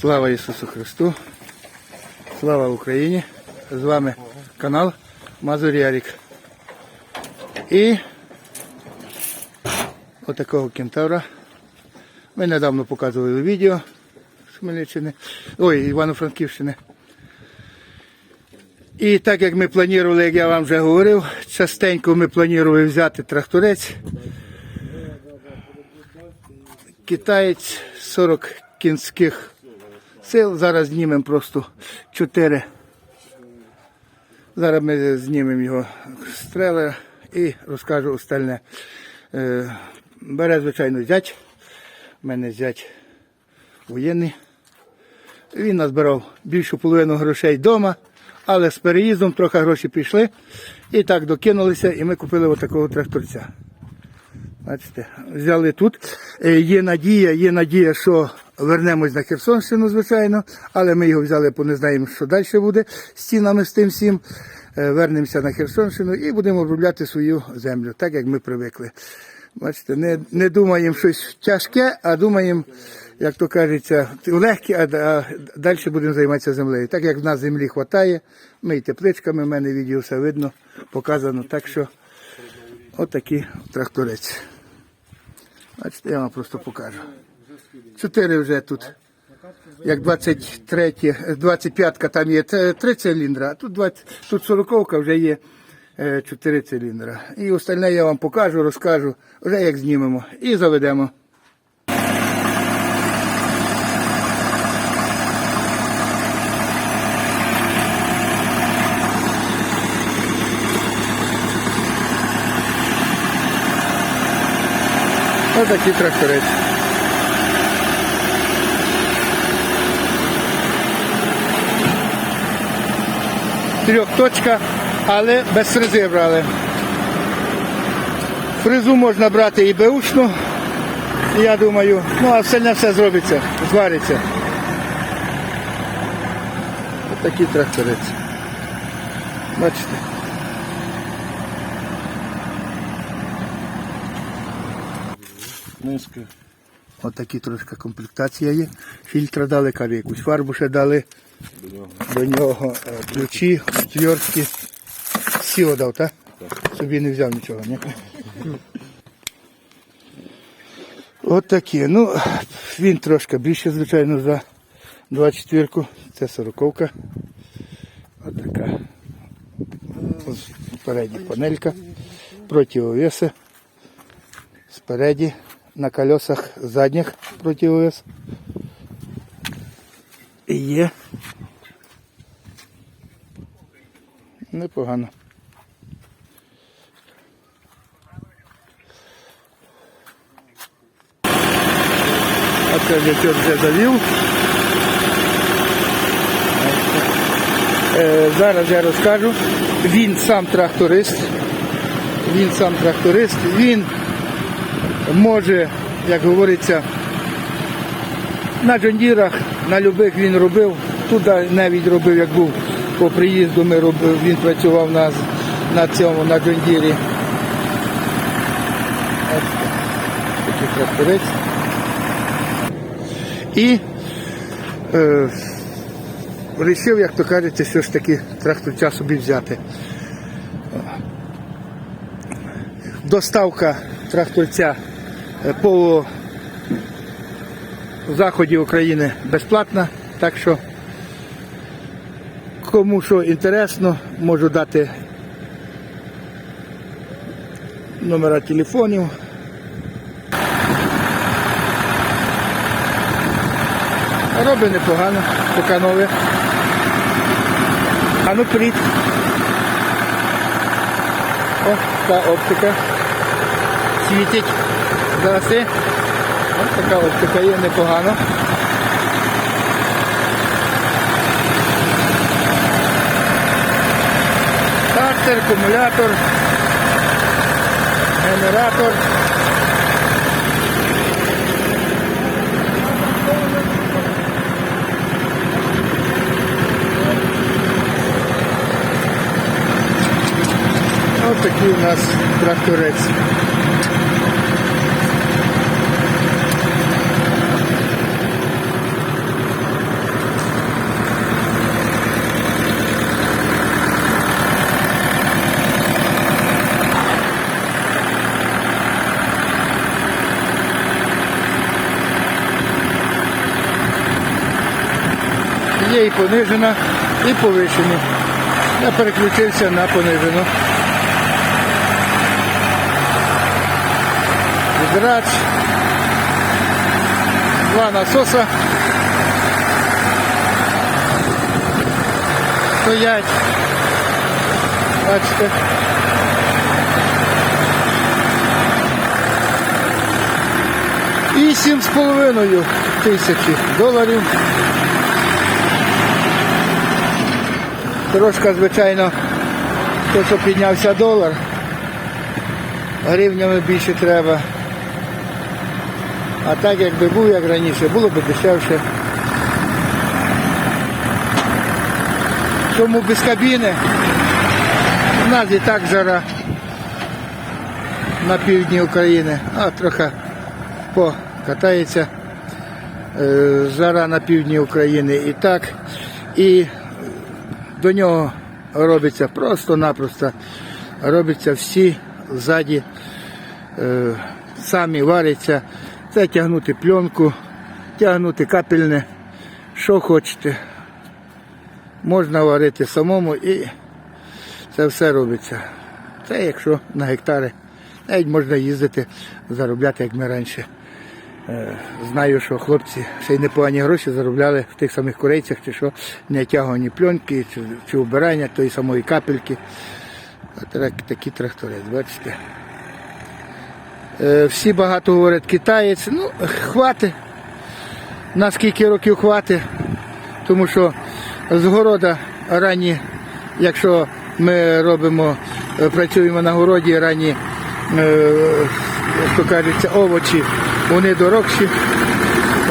Слава Ісусу Христу! Слава Україні! З вами канал Мазур Ярік. І отакого кентавра. Ми недавно показували відео з Хмельниччини, ой, Івано-Франківщини. І так як ми планували, як я вам вже говорив, частенько ми планували взяти тракторець. Китаєць 40 кінських сил. Зараз знімемо просто 4. Зараз ми знімемо його стрели і розкажу остальне. Е, Бере, звичайно, зять. У мене зять воєнний. Він назбирав більшу половину грошей вдома, але з переїздом трохи гроші пішли. І так докинулися, і ми купили отакого тракторця. Бачите, взяли тут. Е, Є надія, є надія, що вернемось на Херсонщину, звичайно, але ми його взяли, бо не знаємо, що далі буде з цінами з тим всім. Е, Вернемося на Херсонщину і будемо обробляти свою землю, так як ми привикли. Бачите, не, не думаємо щось тяжке, а думаємо, як то кажеться, легке, а, а далі будемо займатися землею. Так як в нас землі вистачає, ми і тепличками, в мене відео все видно, показано. Так що отакий тракторець. Бачите, я вам просто покажу. Чотири вже тут. Як 23, 25 там є три циліндра, а тут 20, тут 40 вже є е, 4 циліндра. І остальне я вам покажу, розкажу, вже як знімемо і заведемо. Ось такий тракторець. Трьохточка, але без фрези брали. Фрезу можна брати і беушну, я думаю, ну а все не все зробиться, звариться. Ось такий тракторець. Бачите. Ось такі трошки комплектація є. Фільтра дали, каже, якусь фарбу ще дали. До нього е, ключі, отвертки. Сіло дав, так? Собі не взяв нічого, ні? От такі. Ну, він трошки більше, звичайно, за 24-ку. Це 40-ка. Ось така. Спереді панелька. Противовеси. Спереді на колесах задніх противовес. Є. Непогано. А це вітер вже завів. Е, зараз я розкажу. Він сам тракторист. Він сам тракторист. Він може, як говориться, на джондірах, на любих він робив. Туди навіть робив, як був по приїзду, ми робив, він працював на, на цьому, на джондірі. Такий тракторець. І е, вирішив, як то кажеться, все ж таки тракторця собі взяти. Доставка тракторця е, по заході України безплатна, так що кому що інтересно, можу дати номера телефонів. Робить непогано, поки нове. А ну привіт. О, та оптика. Світить. Зараси. Ось така оптика є непогано. Стартер, акумулятор, генератор. Ось такий у нас тракторець. Є і понижена, і повишені. Я переключився на понижену. Відрач. Два насоса. Стоять. Бачите. І сім з половиною тисячі доларів. Трошка, звичайно, то, що піднявся долар, гривнями більше треба. А так, якби був як раніше, було б дешевше. Тому без кабіни у нас і так жара на півдні України, а трохи покатається е, жара на півдні України і так. І до нього робиться просто-напросто, робиться всі ззаді, е, самі варяться. Це тягнути пленку, тягнути капельне, що хочете. Можна варити самому і це все робиться. Це якщо на гектари. Навіть можна їздити, заробляти, як ми раніше. Е, Знаю, що хлопці ще й непогані гроші заробляли в тих самих корейцях, чи що не тягувані пленки, чи, чи убирання тої самої капельки. От так- такі тракторець, бачите. Е, Всі багато говорять китаєць. Ну, хвати. На скільки років хвати. Тому що з ранні, якщо ми робимо, е, працюємо на городі ранні, е, як кажеться, овочі, вони дорогші,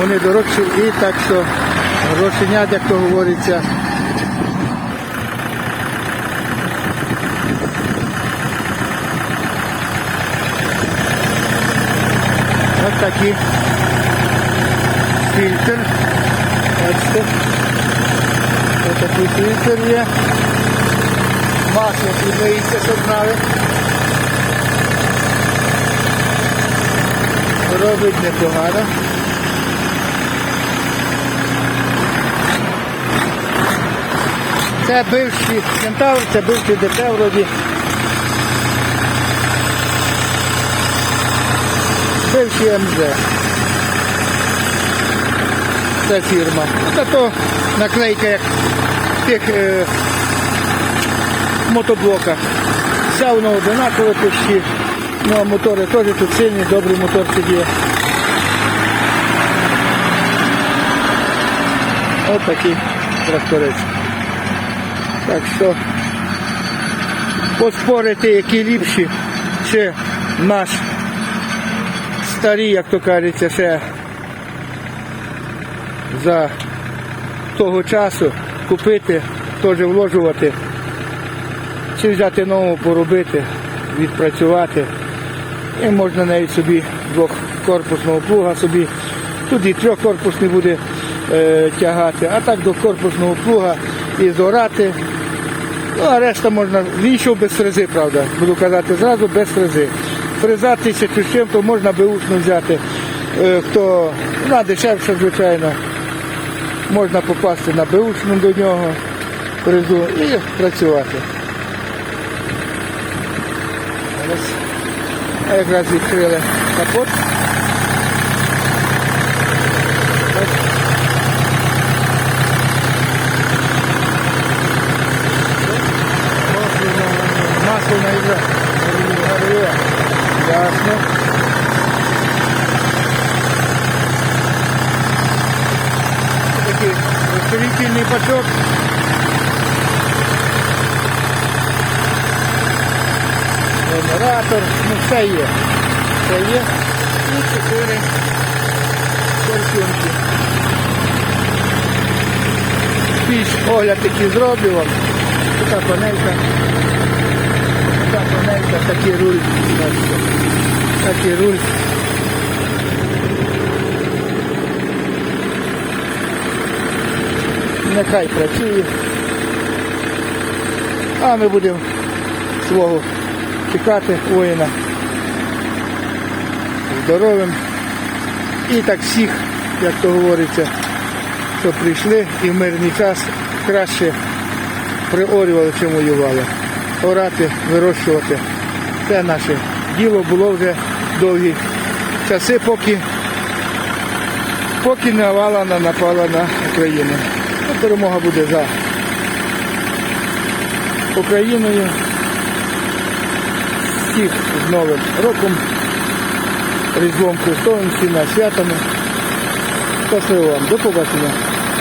вони дорогші і так що грошенят, як то говориться, Ось такий фільтр. Бачите. Ось такий фільтр є. Масло підмиється, щоб знали. Робить непогано. Це бивший кентавр, це бивший ДТ вроді. Бивший МЗ. Це фірма. Та то наклейка як тих е, мотоблоках. Вся воно одинакове тут всі. Ну а мотори теж тут сильні, добрий моторчик є. Ось такий тракторець. Так що поспорити, які ліпші, чи наш старі, як то кажеться, ще за того часу купити, теж вложувати, чи взяти нову поробити, відпрацювати. І можна навіть собі двохкорпусного плуга собі. Тут і трьохкорпусний буде е, тягати, а так до корпусного плуга і зорати. Ну, а решта можна, він йшов без фрези, правда, буду казати зразу без фрези. Фреза тисячу з чим, то можна беушну взяти. Е, хто вона дешевша, звичайно. Можна попасти на беушну до нього, фрезу і працювати. Ось. А якраз відкрили капот. Масло на ігра. Ясно. Такий розширительний бачок. Ну є. Все є. І чотири форсунки. Більш огляд такий зроблю вам. Така панелька. Така панелька, такий руль. Такий руль. Нехай працює. А ми будемо свого чекати воїна. Здоровим. І так всіх, як то говориться, що прийшли і в мирний час краще приорювали, чим воювали. Орати, вирощувати. Це наше діло було вже довгі часи, поки, поки навала напала на Україну. Ну, перемога буде за Україною. Всіх з Новим роком, Різдвом Христовим, всіма святами. Щасливо вам, до побачення.